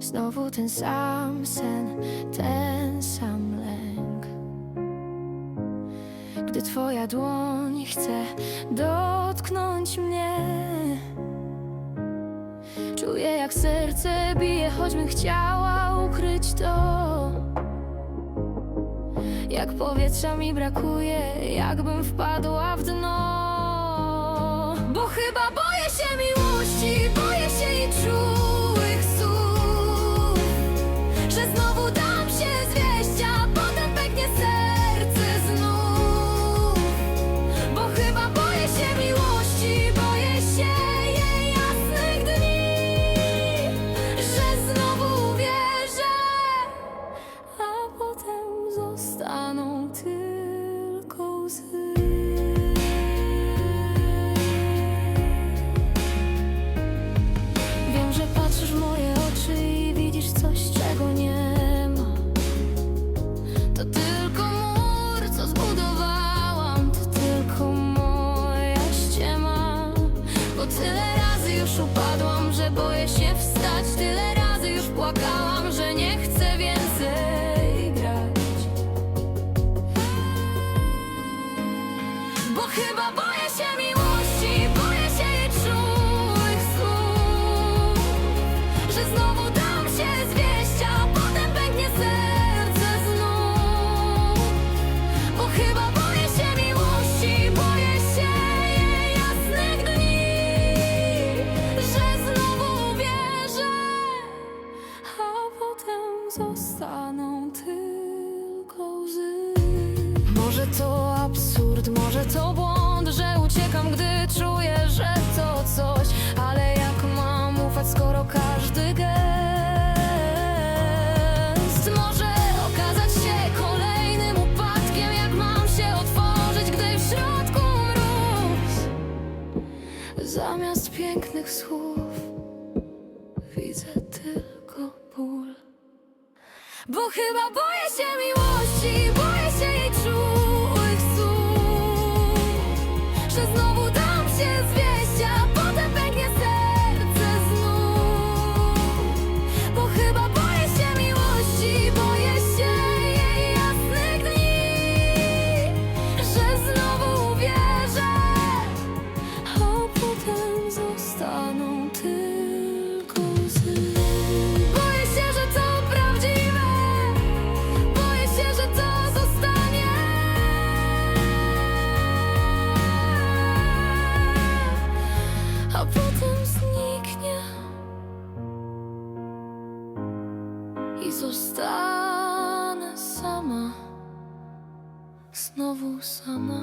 Znowu ten sam sen, ten sam lęk. Gdy twoja dłoń chce dotknąć mnie, czuję jak serce bije, choćbym chciała ukryć to. Jak powietrza mi brakuje, jakbym wpadła w dno. Bo chyba boję się miłości, zostaną tylko łzy. Wiem, że patrzysz w moje oczy i widzisz coś, czego nie ma. To tylko mur, co zbudowałam, to tylko moja ściema. Bo tyle razy już upadłam, że boję się wstać, tyle chyba boję się miłości, boję się jej czułych słów. Że znowu dam się zwieść, a potem pęknie serce znów. Bo chyba boję się miłości, boję się jej jasnych dni. Że znowu uwierzę, a potem zostaną tylko łzy. Może to absurd, może to Zamiast pięknych słów Widzę tylko ból. Bo chyba boję się miłości, I zostanę sama Znowu sama